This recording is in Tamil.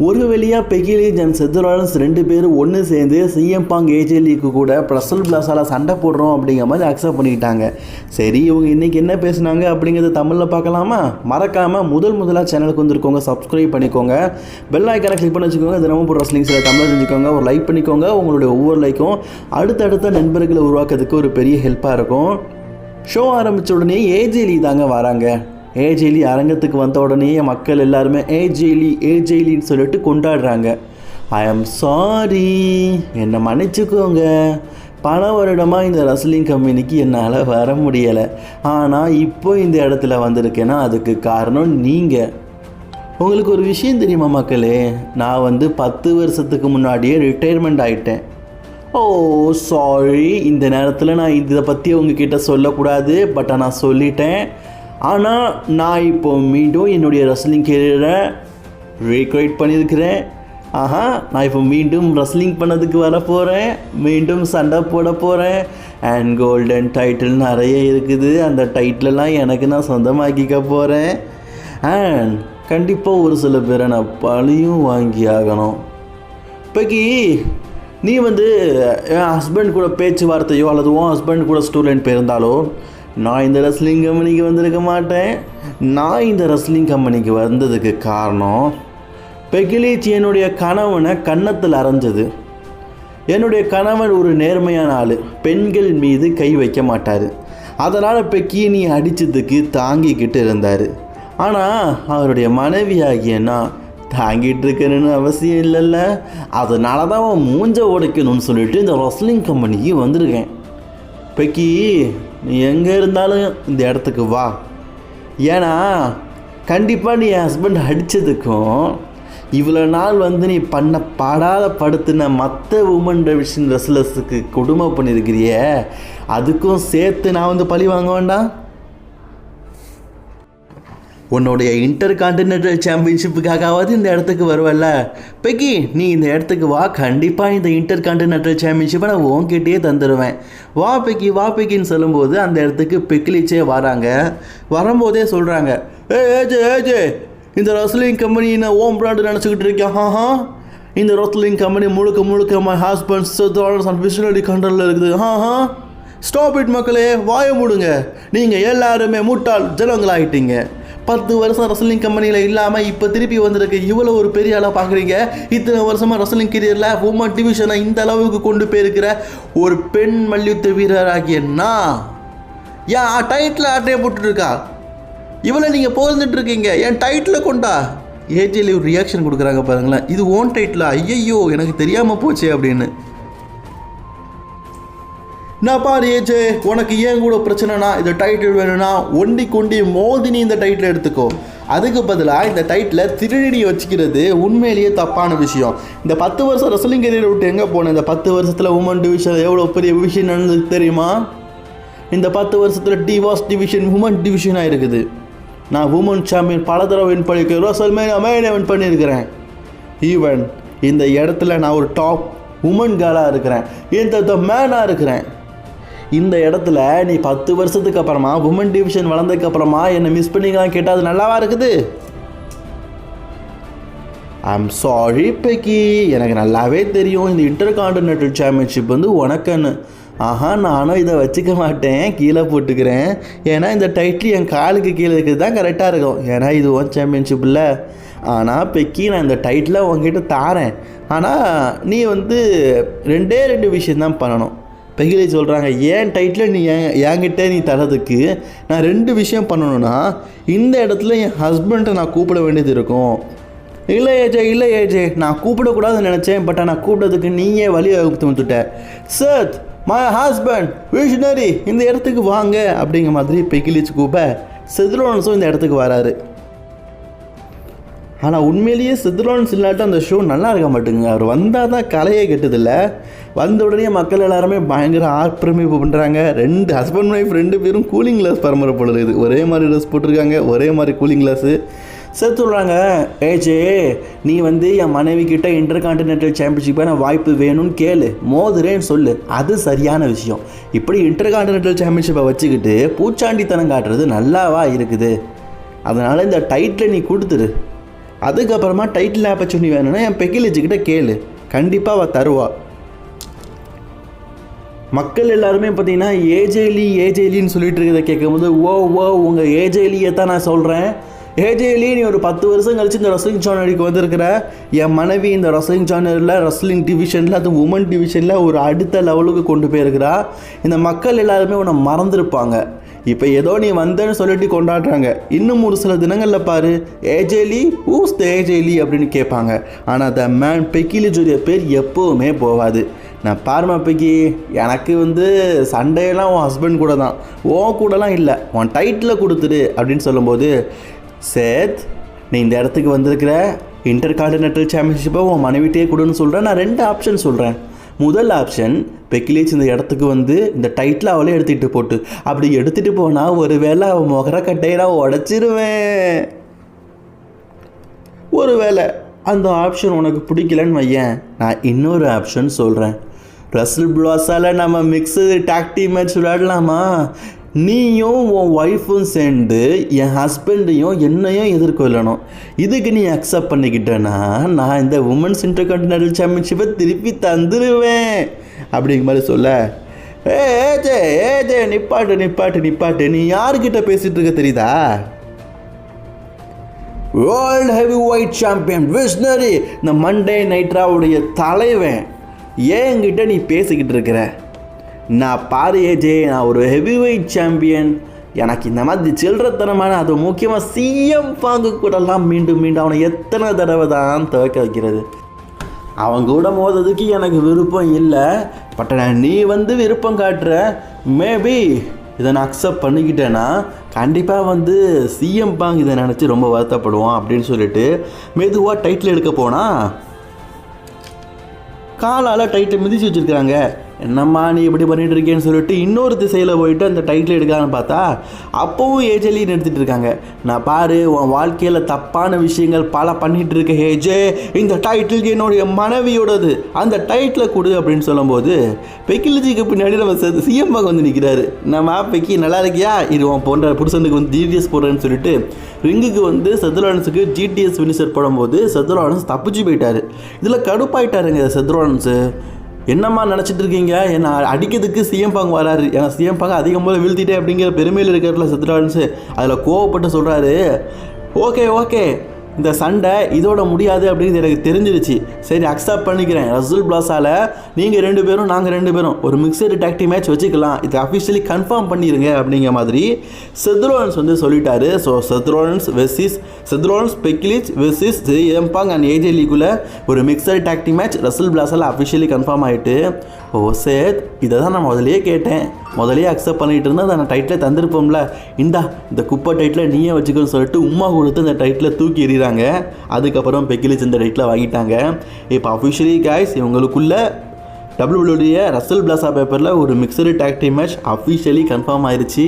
ஒரு வழியாக பெகிலி ஜன் செத்துராலன்ஸ் ரெண்டு பேரும் ஒன்று சேர்ந்து சிஎம் பாங் ஏஜேலிக்கு கூட ப்ரசல் பிளாஸால் சண்டை போடுறோம் அப்படிங்கிற மாதிரி அக்செப்ட் பண்ணிக்கிட்டாங்க. சரி இவங்க இன்றைக்கி என்ன பேசுனாங்க அப்படிங்கிறத தமிழில் பார்க்கலாமா? மறக்காமல் முதல் முதலாக சேனலுக்கு வந்திருக்கோங்க சப்ஸ்கிரைப் பண்ணிக்கோங்க. பெல் ஐக்கானை கிளிக் பண்ணி வச்சுக்கோங்க தினமும் போடுற ஸ்லிங்ஸில் தமிழ் செஞ்சுக்கோங்க ஒரு லைக் பண்ணிக்கோங்க உங்களுடைய ஒவ்வொரு லைக்கும் அடுத்தடுத்த நண்பர்களை உருவாக்குறதுக்கு ஒரு பெரிய ஹெல்ப்பாக இருக்கும். ஷோ ஆரம்பித்த உடனே ஏஜேலி தாங்க வராங்க. ஏஜேலி அரங்கத்துக்கு வந்த உடனே மக்கள் எல்லாருமே ஏஜேலி ஏஜேலின்னு சொல்லிட்டு கொண்டாடுறாங்க. ஐ ஆம் சாரி என்னை மன்னிச்சுக்கோங்க. பல வருடமாக இந்த ரஸ்லிங் கம்பெனிக்கு என்னால் வர முடியலை. ஆனால் இப்போ இந்த இடத்துல வந்திருக்கேன்னா அதுக்கு காரணம் நீங்கள் உங்களுக்கு ஒரு விஷயம் தெரியுமா மக்களே? நான் வந்து பத்து வருஷத்துக்கு முன்னாடியே ரிட்டையர்மெண்ட் ஆகிட்டேன் ஓ சாரி இந்த நேரத்தில் நான் இதை பற்றி உங்ககிட்ட சொல்லக்கூடாது. பட் நான் சொல்லிட்டேன். ஆனால் நான் இப்போ மீண்டும் என்னுடைய ரஸ்லிங் கெரியரை ரீக்ரைட் பண்ணியிருக்கிறேன். ஆஹா நான் இப்போ மீண்டும் ரஸ்லிங் பண்ணதுக்கு வர போகிறேன் மீண்டும் சண்டை போட போகிறேன் அண்ட் கோல்டன் டைட்டில் நிறைய இருக்குது. அந்த டைட்டிலெல்லாம் எனக்கு நான் சொந்தமாக்கிக்க போகிறேன் அண்ட் கண்டிப்பாக ஒரு சில பேரை நான் பழியும் வாங்கி ஆகணும். இப்போக்கி நீ வந்து என் ஹஸ்பண்ட் கூட பேச்சுவார்த்தையோ அல்லது உன் ஹஸ்பண்ட் கூட ஸ்டூடெண்ட் போயிருந்தாலோ நான் இந்த ரெஸ்லிங் கம்பெனிக்கு வந்திருக்க மாட்டேன். நான் இந்த ரெஸ்லிங் கம்பெனிக்கு வந்ததுக்கு காரணம் பெகிலீச் என்னுடைய கணவனை கன்னத்தில் அரைஞ்சது. என்னுடைய கணவன் ஒரு நேர்மையான ஆள் பெண்கள் மீது கை வைக்க மாட்டார். அதனால் பெக்கியை நீ அடித்ததுக்கு தாங்கிக்கிட்டு இருந்தார். ஆனால் அவருடைய மனைவியாகிய நான் தாங்கிட்டு இருக்கணும்னு அவசியம் இல்லைல்ல. அதனால தான் அவன் மூஞ்ச உடைக்கணும்னு சொல்லிட்டு இந்த ரஸ்லிங் கம்பெனிக்கு வந்திருக்கேன். பெக்கி நீ எங்கே இருந்தாலும் இந்த இடத்துக்கு வா. ஏன்னா கண்டிப்பாக நீ என் ஹஸ்பண்ட் அடித்ததுக்கும் இவ்வளோ நாள் வந்து நீ பண்ண பாடாத படுத்தின மற்ற உமன் ரெவிஷன் ரெஸ்லர்ஸுக்கு கொடுமை பண்ணியிருக்கிறிய அதுக்கும் சேர்த்து நான் வந்து பழி வாங்க வேண்டாம்? உன்னுடைய இன்டர் கான்டினென்டல் சாம்பியன்ஷிப்புக்காகவாது இந்த இடத்துக்கு வருவல்ல. பெக்கி நீ இந்த இடத்துக்கு வா. கண்டிப்பாக இந்த இன்டர் கான்டினென்டல் சாம்பியன்ஷிப்பை நான் உன்கிட்டயே தந்துடுவேன் வா பெக்கி வா பெக்கின்னு சொல்லும்போது அந்த இடத்துக்கு பெக்கிலிச்சே வராங்க. வரும்போதே சொல்கிறாங்க ஏ ஏஜே ஏஜே இந்த ரஸ்லிங் கம்பெனி நான் ஓம் பிராண்டு நினச்சிக்கிட்டு இருக்கேன் ஹாஹா இந்த ரெஸ்லிங் கம்பெனி முழுக்க முழுக்க மை ஹஸ்பண்ட்ஸ் அண்ட் விஷ்ணடி கண்ட்ரோலில் இருக்குது. ஹாஹா ஸ்டாப் இட் மக்களே வாய மூடுங்க. நீங்கள் எல்லாருமே முட்டாள் ஜனங்களாகிட்டீங்க பத்து வருஷம் ரசலிங் கம்பெனியில் இல்லாமல் இப்போ திருப்பி வந்திருக்கு. இவ்வளோ ஒரு பெரிய ஆளாக பார்க்குறீங்க இத்தனை வருஷமாக ரசலிங் கெரியரில் உமன் டிவிஷனை இந்த அளவுக்கு கொண்டு போயிருக்கிற ஒரு பெண் மல்யுத்த வீரராகிய நான் ஏன் டைட்டில் ஆட்டையை போட்டுருக்கா இவளை நீங்கள் போர்ந்துட்டு இருக்கீங்க. என் டைட்டில் கொண்டா? ஏஜியில் ஒரு ரியாக்ஷன் கொடுக்குறாங்க பாருங்களேன். இது ஓன் டைட்டிலா ஐயையோ எனக்கு தெரியாமல் போச்சே அப்படின்னு. நான் பாரு ஏஜே உனக்கு ஏன் கூட பிரச்சனைனா இந்த டைட்டில் வேணும்னா ஒண்டி கொண்டி மோதி நீ இந்த டைட்டில் எடுத்துக்கோ. அதுக்கு பதிலாக இந்த டைட்டில் திருடி வச்சுக்கிறது உண்மையிலேயே தப்பான விஷயம். இந்த பத்து வருஷம் ரெஸ்லிங் கரியரை விட்டு எங்கே போனேன் இந்த பத்து வருஷத்தில் உமன் டிவிஷன் எவ்வளோ பெரிய விஷயம் நடந்தது தெரியுமா? இந்த பத்து வருஷத்தில் டிவாஸ் டிவிஷன் உமன் டிவிஷனாக இருக்குது. நான் உமன் சாம்பியன் பல தடவை வின் பண்ணியிருக்கேன் ரோசல்மேனியா வின் பண்ணியிருக்கிறேன் ஈவன் இந்த இடத்துல நான் ஒரு டாப் உமன் கேர்ளாக இருக்கிறேன். இந்த மேனாக இருக்கிறேன். இந்த இடத்துல நீ பத்து வருஷத்துக்கு அப்புறமா உமன் டிவிஷன் வளர்ந்ததுக்கு அப்புறமா என்னை மிஸ் பண்ணிக்கலாம் கேட்டால் அது நல்லாவா இருக்குது? ஐம் சாரி பெக்கி எனக்கு நல்லாவே தெரியும். இந்த இன்டர் கான்டினென்டல் சாம்பியன்ஷிப் வந்து உனக்குன்னு. ஆஹா நானும் இதை வச்சுக்க மாட்டேன். கீழே போட்டுக்கிறேன். ஏன்னா இந்த டைட்டில் என் காலுக்கு கீழே இருக்கிறது தான் கரெக்டாக இருக்கும். ஏன்னா இது ஒன் சாம்பியன்ஷிப் இல்லை. ஆனால் பெக்கி நான் இந்த டைட்டிலை உங்ககிட்ட தாரேன் ஆனால் நீ வந்து ரெண்டே ரெண்டு விஷயந்தான் பண்ணணும். பெகிலி சொல்கிறாங்க ஏன் டைட்டில் நீ என்கிட்ட நீ தரதுக்கு நான் ரெண்டு விஷயம் பண்ணணும்னா இந்த இடத்துல என் ஹஸ்பண்டை நான் கூப்பிட வேண்டியது இருக்கும். இல்லை ஏஜே இல்லை ஏஜே நான் கூப்பிடக்கூடாதுன்னு நினச்சேன் பட் நான் கூப்பிட்டதுக்கு நீயே வழி வகுத்து வந்துட்ட. சத் மை ஹஸ்பண்ட் விஷனரி இந்த இடத்துக்கு வாங்க. அப்படிங்கிற மாதிரி பெகிலிச்சு கூப்ப செதுலோனஸும் இந்த இடத்துக்கு வராரு. ஆனால் உண்மையிலேயே சித்ரோன்ஸ் இல்லாட்டும் அந்த ஷோ நல்லா இருக்க மாட்டேங்க அவர் வந்தால் தான் கலையே கெட்டதில்ல. வந்த உடனே மக்கள் எல்லாருமே பயங்கர ஆக்கிரமிப்பு பண்ணுறாங்க ரெண்டு ஹஸ்பண்ட் ஒய்ஃப் ரெண்டு பேரும் கூலிங் கிளாஸ் பரம்பரை போடுது ஒரே மாதிரி ட்ரெஸ் போட்டிருக்காங்க ஒரே மாதிரி கூலிங் கிளாஸு சார் சொல்கிறாங்க ஏஜே நீ வந்து என் மனைவி கிட்ட இன்டர் கான்டினென்டல் சாம்பியன்ஷிப்பான வாய்ப்பு வேணும்னு கேளு. மோதுறேன்னு சொல்லு. அது சரியான விஷயம். இப்படி இன்டர் கான்டினென்டல் சாம்பியன்ஷிப்பை வச்சுக்கிட்டு பூச்சாண்டித்தனம் காட்டுறது நல்லாவா இருக்குது? அதனால் இந்த டைட்டில் நீ கொடுத்துரு. அதுக்கப்புறமா டைட்டில் ஆப்பர்ச்சுனிட்டி வேணும்னா என் பெக்கிலிச்சுக்கிட்ட கேளு. கண்டிப்பாக அவள் தருவா. மக்கள் எல்லாருமே பார்த்தீங்கன்னா ஏஜேலி ஏஜேலின்னு சொல்லிட்டு இருக்கிறத கேட்கும்போது ஓ ஓ உங்கள் ஏஜேலியை தான் நான் சொல்கிறேன் ஏஜேலி நீ ஒரு பத்து வருஷம் கழிச்சு இந்த ரஸ்லிங் சேனலுக்கு வந்திருக்கிற. என் மனைவி இந்த ரஸ்லிங் சேனலில் ரஸ்லிங் டிவிஷனில் அது உமன் டிவிஷனில் ஒரு அடுத்த லெவலுக்கு கொண்டு போயிருக்கிறா. இந்த மக்கள் எல்லாருமே உன்னை மறந்துருப்பாங்க. இப்போ ஏதோ நீ வந்தேன்னு சொல்லிட்டு கொண்டாடுறாங்க. இன்னும் ஒரு சில தினங்களில் பாரு ஏஜேலி ஊஸ் த ஏஜேலி அப்படின்னு கேட்பாங்க. ஆனால் த மேன் பெக்கிலிஜுடைய பேர் எப்போவுமே போகாது. நான் பாருமா பெக்கி எனக்கு வந்து சண்டையெல்லாம் உன் ஹஸ்பண்ட் கூட தான். உன் கூடலாம் இல்லை. உன் டைட்டில் கொடுத்துரு அப்படின்னு சொல்லும்போது சேத் நீ இந்த இடத்துக்கு வந்திருக்கிற இன்டர் கான்டினென்டல் சாம்பியன்ஷிப்பை உன் மனைவிட்டே கொடுன்னு சொல்கிறேன் நான் ரெண்டு ஆப்ஷன் சொல்கிறேன் முதல் ஆப்ஷன் பெக்கிலேஜ் இந்த இடத்துக்கு வந்து இந்த டைட்டில் அவளே எடுத்துகிட்டு போட்டு. அப்படி எடுத்துகிட்டு போனால் ஒருவேளை அவன் முகர கட்டையை நான் உடச்சிருவேன். ஒருவேளை அந்த ஆப்ஷன் உனக்கு பிடிக்கலன்னு வையேன். நான் இன்னொரு ஆப்ஷன் சொல்கிறேன் ரசல் ப்ளாஸால் நம்ம மிக்ஸு டாக்டி மேட்ச் விளையாடலாமா? நீயும் உன் ஒய்ஃபும் சேர்ந்து என் ஹஸ்பண்டையும் என்னையும் எதிர்கொள்ளணும். இதுக்கு நீ அக்செப்ட் பண்ணிக்கிட்டேன்னா நான் இந்த உமன்ஸ் இன்டர்கான்டினென்டல் சாம்பியன்ஷிப்பை திருப்பி தந்துடுவேன் அப்படிங்கிற மாதிரி சொல்ல ஏ ஏஜே ஏஜே நிப்பாட்டு நிப்பாட்டு நிப்பாட்டு. நீ யார்கிட்ட பேசிகிட்டு இருக்க தெரியுதா? வேர்ல்டு ஹெவி ஒயிட் சாம்பியன் விஷ்ணரி இந்த மண்டே நைட்ராவுடைய தலைவன். ஏங்கிட்ட நீ பேசிக்கிட்டு இருக்கிற? நான் பாரு ஏஜே நான் ஒரு ஹெவி வெயிட் சாம்பியன் எனக்கு இந்த மாதிரி சில்லறத்தனமான அது முக்கியமாக சிஎம் பாங்கு கூடலாம் மீண்டும் மீண்டும் அவனை எத்தனை தடவை தான் துவைக்க வைக்கிறது அவங்க கூட மோதுறதுக்கு எனக்கு விருப்பம் இல்லை. பட் நீ வந்து விருப்பம் காட்டுற மேபி இதை நான் அக்செப்ட் பண்ணிக்கிட்டேன்னா கண்டிப்பாக வந்து சிஎம் பாங் இதை நினச்சி ரொம்ப வருத்தப்படுவான் அப்படின்னு சொல்லிட்டு மெதுவாக டைட்டில் எடுக்க போனால் காலால் டைட்டில் மிதிச்சு வச்சுருக்கிறாங்க. என்னம்மா நீ இப்படி பண்ணிட்டு இருக்கேன்னு சொல்லிட்டு இன்னொரு திசையில் போயிட்டு அந்த டைட்டில் எடுக்கான்னு பார்த்தா அப்போவும் ஏஜலின்னு எடுத்துகிட்டு இருக்காங்க. நான் பாரு உன் வாழ்க்கையில் தப்பான விஷயங்கள் பல பண்ணிகிட்டு இருக்க ஹேஜே இந்த டைட்டில் என்னுடைய மனைவியோடது. அந்த டைட்டில் கொடு அப்படின்னு சொல்லும்போது பெக்கிலிஜிக்கு பின்னாடி நம்ம சிஎம் வந்து நிற்கிறாரு நம்ம பெக்கி நல்லா இருக்கியா? இது உன் போன்ற புருஷனுக்கு வந்து ஜிடிஎஸ் போடுறேன்னு சொல்லிட்டு ரிங்குக்கு வந்து செதுலானஸுக்கு ஜிடிஎஸ் ஃபினிஷர் போடும்போது செதுலானஸ் தப்பிச்சு போயிட்டார். இதில் கடுப்பாயிட்டாருங்க செதுலானஸு என்னம்மா நினச்சிட்டு இருக்கீங்க? என்னை அடிக்கிறதுக்கு சிஎம் பாங்க வராரு. ஏன்னா சிஎம் பாங்க அதிகம் போல வீழ்த்திட்டே அப்படிங்கிற பெருமையில் இருக்கிறதுல செத்துட்டான்ஸு அதில் கோவப்பட்டு சொல்கிறாரு ஓகே ஓகே. இந்த சண்டை இதோட முடியாது அப்படிங்கிறது எனக்கு தெரிஞ்சிருச்சு. சரி அக்செப்ட் பண்ணிக்கிறேன். ரசூல் பிளாஸால் நீங்கள் ரெண்டு பேரும் நாங்கள் ரெண்டு பேரும் ஒரு மிக்சடு டாக்டி மேட்ச் வச்சுக்கலாம். இது அஃபிஷியலி கன்ஃபார்ம் பண்ணிடுங்க அப்படிங்கிற மாதிரி செத்ரோலன்ஸ் வந்து சொல்லிட்டாரு. So Seth Rollins versus Seth Rollins Becky Lynch versus எம்பாங் and AJ லீக்குள்ள ஒரு மிக்சடு டாக்டி மேட்ச் ரசூல் பிளாஸால் அஃபிஷியலி கன்ஃபார்ம் ஆகிட்டு ஓ சேத் இதை தான் நான் முதலே கேட்டேன். முதலே அக்செப்ட் பண்ணிட்டு இருந்தால் அதை நான் டைட்டில் தந்திருப்போம்ல. இந்தா இந்த குப்பை டைட்டில் நீயே வச்சுக்கணும்னு சொல்லிட்டு உமா கொடுத்து இந்த டைட்டில் தூக்கி எறிகிறாங்க அதுக்கப்புறம் பெக்கிலிச் இந்த டைட்டில் வாங்கிட்டாங்க. இப்போ அஃபிஷியலி காய்ஸ் இவங்களுக்குள்ள டபிள்யூடைய ரசல் பிளாசா பேப்பரில் ஒரு mixed tag match officially confirm ஆயிடுச்சு